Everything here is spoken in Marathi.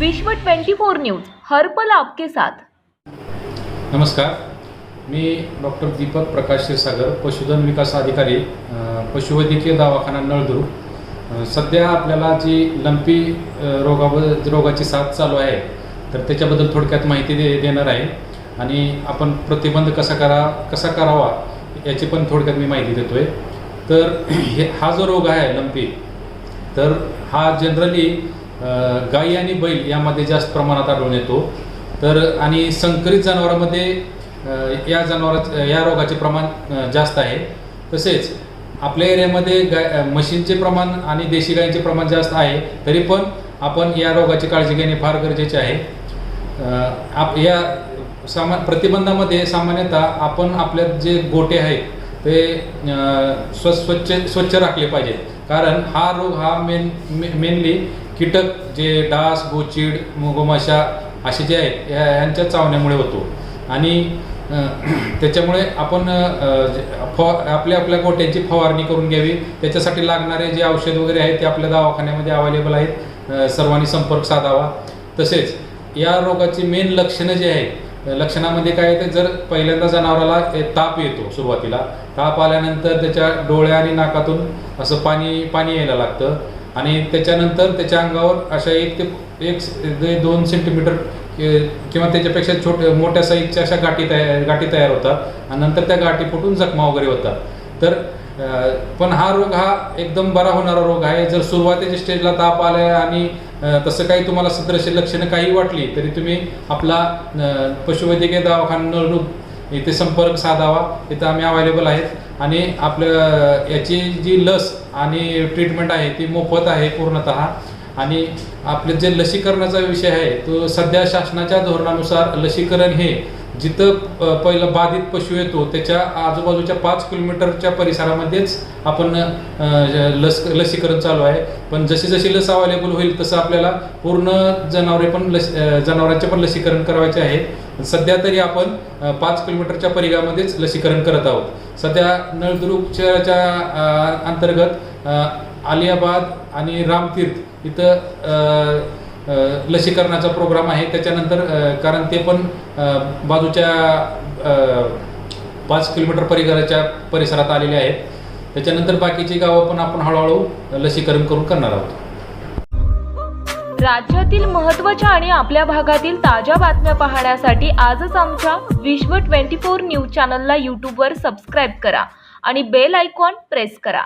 विश्व 24 न्यूज हरपल आपके साथ. नमस्कार. मी डॉक्टर दीपक प्रकाश क्षीरसागर पशुधन विकास अधिकारी पशुवैद्यकीय दवाखाना नळदुर्ग. सध्या आपल्याला जी लंपी रोगाब रोगाची साथ चालू आहे तर त्याच्याबद्दल थोडक्यात माहिती दे देणार आहे. आणि आपण प्रतिबंध कसा करा कसा करावा याची पण थोडक्यात मी माहिती देतोय. तर हे हा जो रोग आहे लंपी तर हा जनरली गाई आणि बैल यामध्ये जास्त प्रमाणात आढळून येतो. तर आणि संकरित जनावरांमध्ये या जनावरा या रोगाचे प्रमाण जास्त आहे. तसेच आपल्या एरियामध्ये गाय म्हशींचे प्रमाण आणि देशी गायींचे प्रमाण जास्त आहे. तरी पण आपण या रोगाची काळजी घेणे फार गरजेचे आहे. आप या सामा प्रतिबंधामध्ये सामान्यतः आपण आपल्या जे गोटे आहेत ते स्व स्वच्छ स्वच्छ राखले पाहिजेत. कारण हा रोग हा मेन मेनली कीटक जे डास गोचीड गोमाशा असे जे आहेत या यांच्या चावण्यामुळे होतो. आणि त्याच्यामुळे आपण फवा आपल्या आपल्या गोट्यांची फवारणी करून घ्यावी. त्याच्यासाठी लागणारे जे औषध वगैरे आहेत ते आपल्या दवाखान्यामध्ये अवेलेबल आहेत. सर्वांनी संपर्क साधावा. तसेच या रोगाची मेन लक्षणं जे आहेत लक्षणामध्ये काय ते जर पहिल्यांदा जनावराला ताप येतो सुरुवातीला ताप आल्यानंतर त्याच्या डोळ्या आणि नाकातून असं पाणी पाणी यायला लागतं. आणि त्याच्यानंतर त्याच्या अंगावर अशा एक ते एक दोन सेंटीमीटर किंवा त्याच्यापेक्षा छोट्या मोठ्या साईजच्या अशा गाठी तयार गाठी तयार होतात. आणि नंतर त्या गाठी फुटून जखमा वगैरे होतात. तर पण हा रोग हा एकदम बरा होणारा रोग आहे. जर सुरुवातीच्या स्टेजला ताप आलाय आणि तसं काही तुम्हाला सदृश लक्षणं काही वाटली तरी तुम्ही आपला पशुवैद्यकीय दवाखाना इथे संपर्क साधावा इथं आम्ही अवेलेबल आहेत. आणि आपलं याची जी लस आणि ट्रीटमेंट आहे ती मोफत आहे पूर्णतः. आणि आपलं जे लसीकरणाचा विषय आहे तो सध्या शासनाच्या धोरणानुसार लसीकरण हे जिथं अ, पहिलं बाधित पशु येतो त्याच्या आजूबाजूच्या पाच किलोमीटरच्या परिसरामध्येच आपण लस लसीकरण चालू आहे. पण जशी जशी लस अवेलेबल होईल तसं आपल्याला पूर्ण जनावरे पण लस जनावरांचे पण लसीकरण करायचे आहे. सध्या तरी आपण पाच किलोमीटरच्या परिघामध्येच लसीकरण करत आहोत. सध्या नळदुर्ग शहराच्या अंतर्गत आलियाबाद आणि रामतीर्थ इथं लसीकरणाचा प्रोग्राम आहे. त्याच्यानंतर कारण ते पण बाजूच्या पाच किलोमीटर परिसराच्या परिसरात आलेले आहेत. त्याच्यानंतर बाकीची गावं पण आपण हळूहळू लसीकरण करून करणार आहोत. राज्यातील महत्त्वाच्या आणि आपल्या भागातील ताज्या बातम्या पाहण्यासाठी आजच आमच्या विश्व 24 न्यूज चॅनलला यूट्यूबवर सबस्क्राईब करा आणि बेल आयकॉन प्रेस करा.